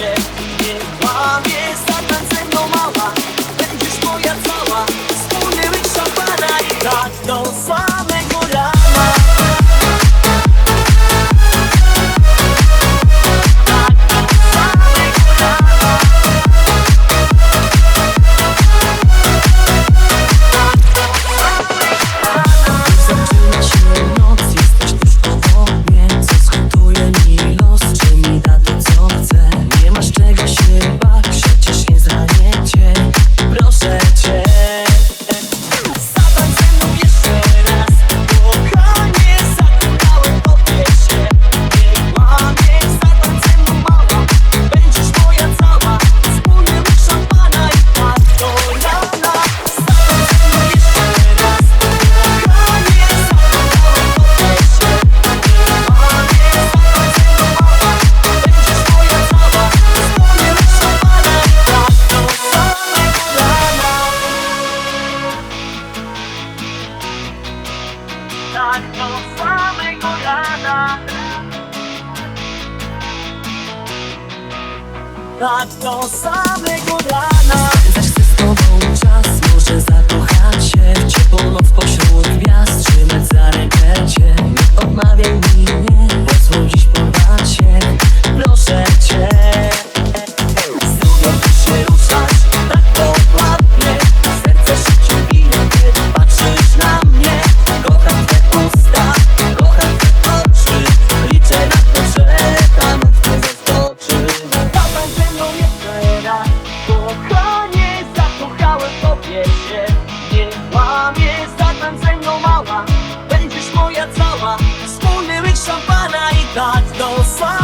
yeah. tak do samego rana. Tak do samego rana. not no sign.